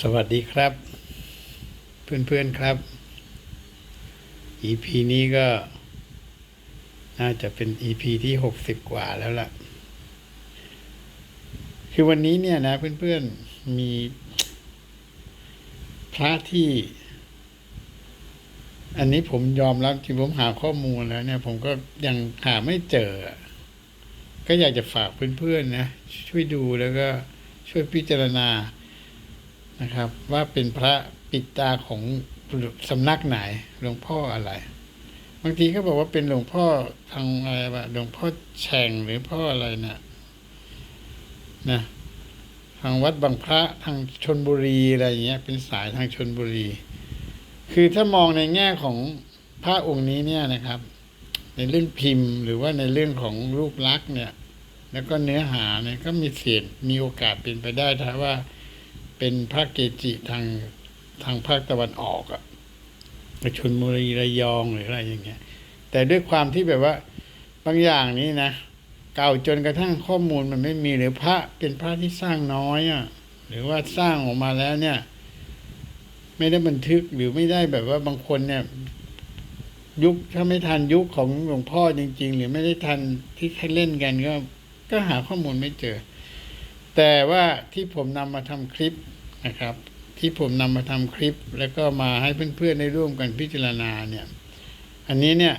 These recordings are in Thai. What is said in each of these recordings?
สวัสดีครับ เพื่อนๆครับ EP นี้ก็ น่าจะเป็น EP ที่หกสิบกว่าแล้วล่ะ คือวันนี้เนี่ยนะเพื่อนๆ มีพระที่ อันนี้ผมยอมรับที่ผมหาข้อมูลแล้วเนี่ย ผมก็ยังหาไม่เจอ ก็อยากจะฝากเพื่อนๆนะ ช่วยดูแล้วก็ช่วยพิจารณา นะครับ ว่าเป็นพระปิดตาของสำนักไหนหลวงพ่ออะไร บางทีเขาบอกว่าเป็นหลวงพ่อทางอะไรวะหลวงพ่อแฉ่งหรือพ่ออะไรนะนะทางวัดบางพระทางชนบุรีอะไรอย่างเงี้ย เป็นสายทางชนบุรี คือถ้ามองในแง่ของพระองค์นี้เนี่ยนะครับ ในเรื่องพิมพ์ หรือว่าในเรื่องของรูปลักษณ์เนี่ย แล้วก็เนื้อหาเนี่ยก็มีเสียงมีโอกาสเป็นไปได้ถ้าว่า เป็นพระเกจิทางทางภาคตะวันออกอะชนบุรีระยองหรืออะไรอย่างเงี้ย แต่ด้วยความที่แบบว่าบางอย่างนี้นะเก่าจนกระทั่งข้อมูลมันไม่มีหรือพระเป็นพระที่สร้างน้อยอะหรือว่าสร้างออกมาแล้วเนี่ย ไม่ได้บันทึกหรือไม่ได้แบบว่าบางคนเนี่ย ยุคถ้าไม่ทันยุคของหลวงพ่อจริง ๆ หรือไม่ได้ทันที่ให้เล่นกันก็ ก็หาข้อมูลไม่เจอ แต่ว่าที่ผมนำมาทำคลิปนะครับ ที่ผมนำมาทำคลิป แล้วก็มาให้เพื่อนๆได้ร่วมกันพิจารณาเนี่ยอันนี้เนี่ย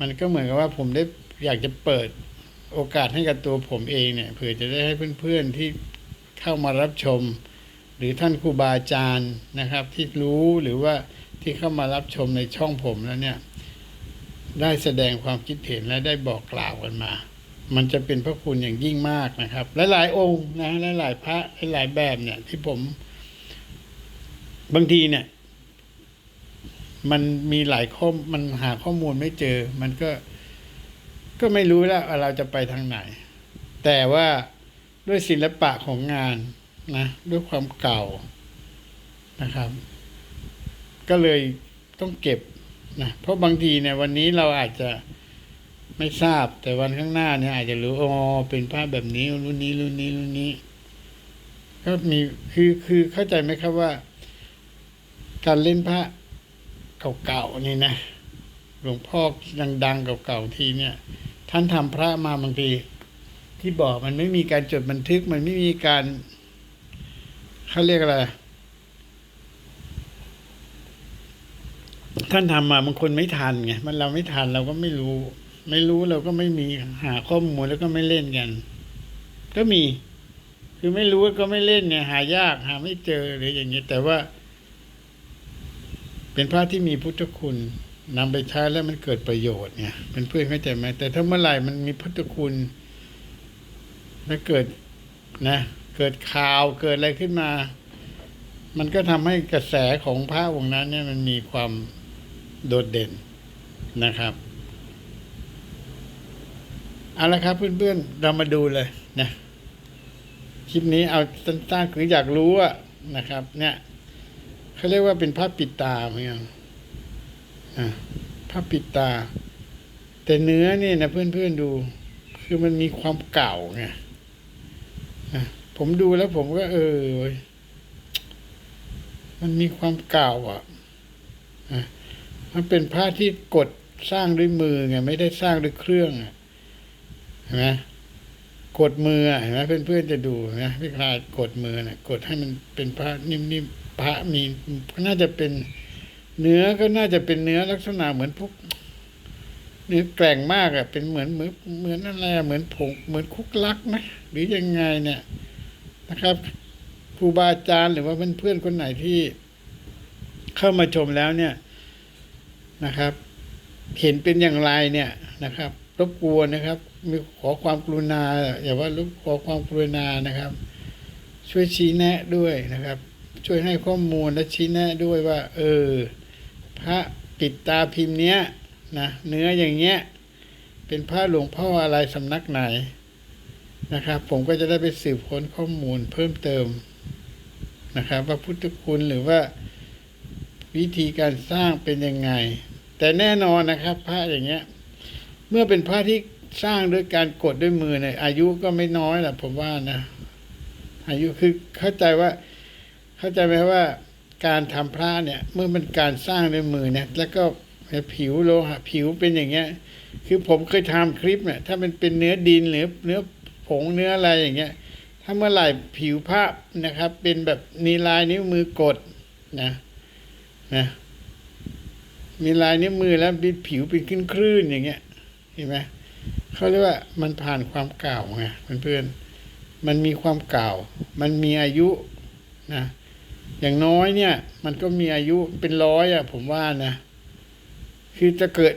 มันก็เหมือนกับว่าผมได้อยากจะเปิดโอกาสให้กับตัวผมเองเนี่ยเผื่อจะได้ให้เพื่อนๆที่เข้ามารับชม หรือท่านครูบาอาจารย์นะครับ ที่รู้หรือว่าที่เข้ามารับชมในช่องผมแล้วเนี่ย ได้แสดงความคิดเห็นและได้บอกกล่าวกันมา มันจะเป็นพระคุณอย่างยิ่งมากนะครับหลายๆองค์นะหลายพระหลายแบบเนี่ย ที่ผม บางทีเนี่ย มันมีหลายข้อมันหาข้อมูลไม่เจอ มันก็ก็ไม่รู้แล้วเราจะไปทางไหน แต่ว่าด้วยศิลปะของงานนะ ด้วยความเก่านะครับ ก็เลยต้องเก็บนะเพราะบางทีเนี่ยวันนี้เราอาจจะ ไม่ทราบแต่วันข้างหน้าเนี่ย อาจจะรู้อ๋อเป็นภาพแบบนี้รุ่นนี้รุ่นนี้รุ่นนี้ก็มีคือคือเข้าใจไหมครับว่า การเล่นพระเก่าๆนี่นะหลวงพ่อดังๆเก่าๆทีเนี่ย ท่านทำพระมาบางที ที่บอกมันไม่มีการจดบันทึก มันไม่มีการเขาเรียกอะไรท่านทำมาบางคนไม่ทันไงมันเราไม่ทันเราก็ไม่รู้ ไม่รู้เราก็ไม่มีหาข้อมูลแล้วก็ไม่เล่นกัน ก็มี คือไม่รู้ก็ไม่เล่นไงหายากหาไม่เจอหรืออย่างนี้แต่ว่า เป็นพระที่มีพุทธคุณนำไปใช้แล้วมันเกิดประโยชน์เนี่ยเป็นเพื่อนเข้าใจไหมแต่ถ้าเมื่อไหร่มันมีพุทธคุณแล้วเกิดนะ เกิดข่าวเกิดอะไรขึ้นมา มันก็ทำให้กระแสของพระองค์นั้นเนี่ยมันมีความโดดเด่นนะครับ เอาละครับเพื่อนๆเรามาดูเลยนะคลิปนี้เอาสั้นๆคืออยากรู้อะนะครับ เนี่ยเขาเรียกว่าเป็นภาพปิดตาเหมือนกันอ่าภาพปิดตา แต่เนื้อนี่นะเพื่อนๆดู คือมันมีความเก่าไงนะผมดูแล้วผมก็ เออมันมีความเก่าอะมันเป็นผ้าที่กดสร้างด้วยมือไงไม่ได้สร้างด้วยเครื่องอะ เห็นไหมกดมืออะเห็นไหมเพื่อนๆจะดูนะพี่คลากดมือนะกดให้มันเป็นพระนิ่มๆพระมีน่าจะเป็นเนื้อก็น่าจะเป็นเนื้อลักษณะเหมือนพวกเนื้อแกร่งมากอะเป็นเหมือนเหมือนเหมือนอะไรอะเหมือนผงเหมือนคุกลักไหมหรือยังไงเนี่ยนะครับครูบาอาจารย์หรือว่าเพื่อนๆคนไหนที่เข้ามาชมแล้วเนี่ยนะครับ เห็นเป็นอย่างไรเนี่ยนะครับ รบกวนนะครับ มีขอความกรุณาอย่าว่ารบขอความกรุณานะครับ ช่วยชี้แนะด้วยนะครับ ช่วยให้ข้อมูลและชี้แนะด้วยว่า เออ พระปิดตาพิมพ์เนี้ยนะเนื้ออย่างเงี้ย เป็นพระหลวงพ่ออะไรสำนักไหนนะครับ ผมก็จะได้ไปสืบค้นข้อมูลเพิ่มเติมนะครับ ว่าพุทธคุณหรือว่าวิธีการสร้างเป็นยังไง แต่แน่นอนนะครับ พระอย่างเงี้ย เมื่อเป็นพระที่ สร้างด้วยการกดด้วยมือเนี่ยอายุก็ไม่น้อยแหละผมว่านะอายุคือเข้าใจว่า เข้าใจไหมว่า การทำพระเนี่ย เมื่อมันการสร้างด้วยมือเนี่ย แล้วก็ผิวโลหะผิวเป็นอย่างเงี้ย คือผมเคยทำคลิปเนี่ย ถ้ามันเป็นเนื้อดินหรือเนื้อผงเนื้ออะไรอย่างเงี้ย ถ้าเมื่อไหร่ผิวพระนะครับ เป็นแบบมีลายนิ้วมือกดนะนะมีลายนิ้วมือแล้วเป็นผิวเป็นขึ้นคลื่นๆอย่างเงี้ยเห็นไหม เขาเรียกว่ามันผ่านความเก่าไงเพื่อนๆมันมีความเก่า มันมีอายุนะอย่างน้อยเนี่ย มันก็มีอายุเป็นร้อยอะผมว่านะ คือจะเกิด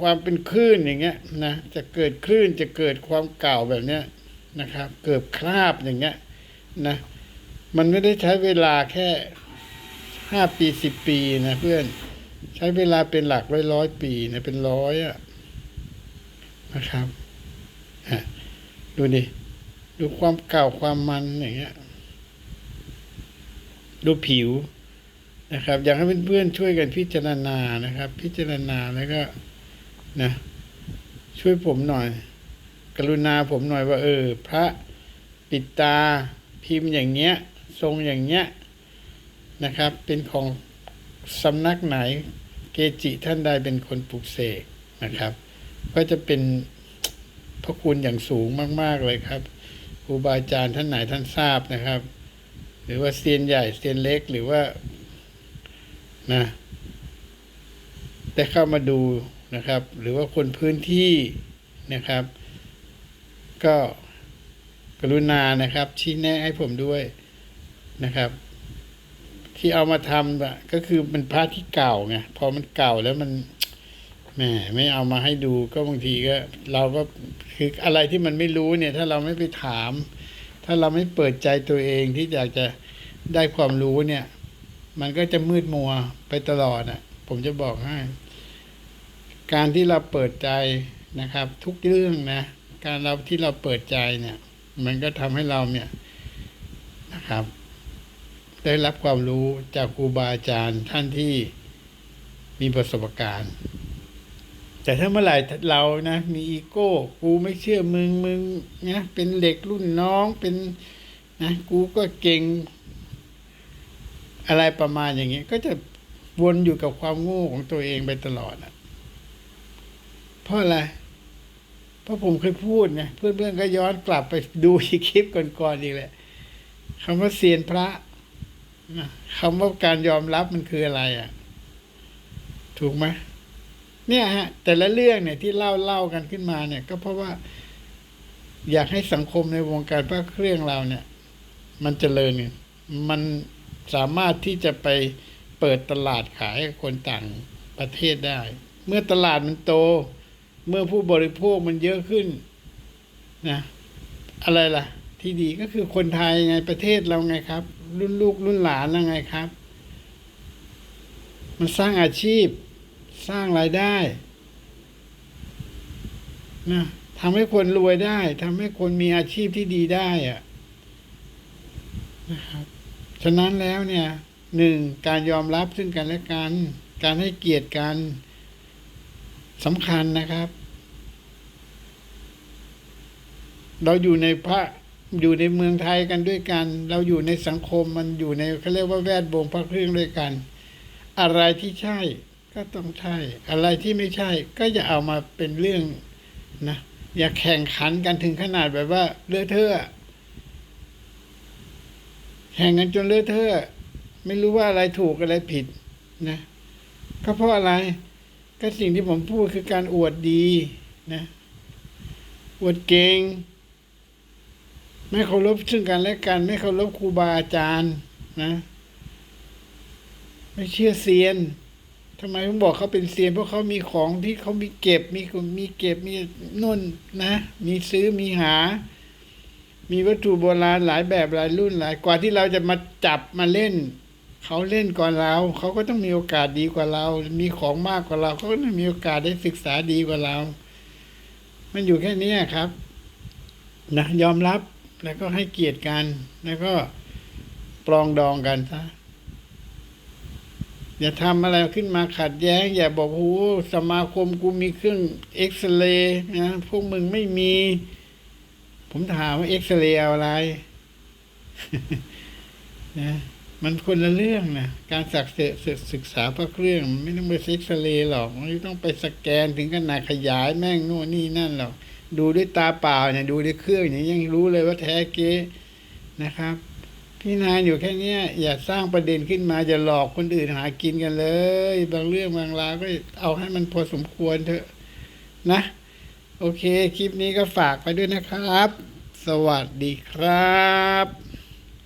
ความเป็นคลื่นอย่างเงี้ยนะจะเกิดคลื่นจะเกิดความเก่าแบบเนี้ยนะครับ เกิดคราบอย่างเงี้ยนะมันไม่ได้ใช้เวลาแค่ห้าปีสิบปีนะเพื่อน ใช้เวลาเป็นหลักร้อยร้อยปีนะเป็นร้อยอะ นะครับดูดิดูความเก่าความมันอย่างเงี้ย ดูผิวนะครับ อยากให้เพื่อนๆช่วยกันพิจารณานะครับ พิจารณาแล้วก็นะ ช่วยผมหน่อย กรุณาผมหน่อยว่า เออ พระปิดตาพิมพ์อย่างเงี้ย ทรงอย่างเงี้ยนะครับ เป็นของสำนักไหน เกจิท่านใดเป็นคนปลูกเสกนะครับ ก็จะเป็นพระคุณอย่างสูงมาก ๆเลยครับครูบาอาจารย์ท่านไหนท่านทราบนะครับ หรือว่าเซียนใหญ่เซียนเล็กหรือว่านะได้เข้ามาดูนะครับ หรือว่าคนพื้นที่นะครับ ก็กรุณานะครับ ชี้แนะให้ผมด้วยนะครับ ที่เอามาทำก็คือมันพระที่เก่าไงพอมันเก่าแล้วมัน แหมไม่เอามาให้ดูก็บางทีก็ เราก็คืออะไรที่มันไม่รู้เนี่ย ถ้าเราไม่ไปถาม ถ้าเราไม่เปิดใจตัวเองที่อยากจะได้ความรู้เนี่ย มันก็จะมืดมัวไปตลอดอะ ผมจะบอกให้ การที่เราเปิดใจนะครับ ทุกเรื่องนะ การเราที่เราเปิดใจเนี่ย มันก็ทำให้เราเนี่ยนะครับ ได้รับความรู้จากครูบาอาจารย์ท่านที่มีประสบการณ์ แต่ถ้าเมื่อไหร่เรานะมีอีโก้กูไม่เชื่อมึงมึงนะเป็นเด็กรุ่นน้องเป็นนะกูก็เก่ง อะไรประมาณอย่างเงี้ยก็จะวนอยู่กับความโง่ของตัวเองไปตลอดอะ เพราะอะไรเพราะผมเคยพูดไงเพื่อนๆก็ย้อนกลับไปดูคลิปก่อนๆอีกแหละคำว่าเซียนพระนะคำว่าการยอมรับมันคืออะไรอะ ถูกไหม เนี่ยฮะแต่ละเรื่องเนี่ยที่เล่าเล่ากันขึ้นมาเนี่ย ก็เพราะว่า อยากให้สังคมในวงการพระเครื่องเราเนี่ย มันเจริญเนี่ยมันสามารถที่จะไปเปิดตลาดขายคนต่างประเทศได้ เมื่อตลาดมันโต เมื่อผู้บริโภคมันเยอะขึ้นนะอะไรล่ะ ที่ดีก็คือคนไทยไงประเทศเราไงครับ รุ่นลูกรุ่นหลานเราไงครับ มันสร้างอาชีพ สร้างรายได้นะทำให้คนรวยได้ทำให้คนมีอาชีพที่ดีได้อะนะครับฉะนั้นแล้วเนี่ยหนึ่งการยอมรับซึ่งกันและกัน การให้เกียรติกันสำคัญนะครับ เราอยู่ในพระอยู่ในเมืองไทยกันด้วยกัน เราอยู่ในสังคมมันอยู่ในเขาเรียกว่าแวดวงพระเครื่องด้วยกัน อะไรที่ใช่ ก็ต้องใช่ อะไรที่ไม่ใช่ ก็อย่าเอามาเป็นเรื่องนะ อย่าแข่งขันกันถึงขนาดแบบว่าเลอะเทอะแข่งกันจนเลอะเทอะไม่รู้ว่าอะไรถูกอะไรผิดนะก็เพราะอะไร ก็สิ่งที่ผมพูดคือการอวดดีนะ อวดเก่งไม่เคารพซึ่งกันและกัน ไม่เคารพครูบาอาจารย์นะ ไม่เชื่อเซียน ทำไมผมบอกเขาเป็นเซียนเพราะเขามีของที่เขามีเก็บมีมีเก็บมีนุ่นนะ มีซื้อมีหา มีวัตถุโบราณหลายแบบหลายรุ่นหลาย กว่าที่เราจะมาจับมาเล่น เขาเล่นก่อนเราเขาก็ต้องมีโอกาสดีกว่าเรา มีของมากกว่าเราเขาก็ต้องมีโอกาสได้ศึกษาดีกว่าเรา มันอยู่แค่นี้ครับ นะยอมรับแล้วก็ให้เกียรติกัน แล้วก็ปรองดองกันซะ อย่าทำอะไรขึ้นมาขัดแย้ง อย่าบอกโอ้สมาคมกูมีเครื่องเอ็กซเรย์นะพวกมึงไม่มี ผมถามว่าเอ็กซเรย์เอาอะไรนะมันคนละเรื่องนะการสักเสศึกษาพระเครื่องไม่ต้องไปเซ็กซเรย์หรอกไม่ต้องไปสแกนถึงขนาดขยายแม่งโน่นนี่นั่นหรอก ดูด้วยตาเปล่าเนี่ยดูด้วยเครื่องเนี่ยยังรู้เลยว่าแท้เก๊นะครับ พี่นายอยู่แค่เนี้ยอย่าสร้างประเด็นขึ้นมาอย่าหลอกคนอื่นหากินกันเลย บางเรื่องบางราวก็เอาให้มันพอสมควรเถอะนะ โอเค คลิปนี้ก็ฝากไปด้วยนะครับ สวัสดีครับ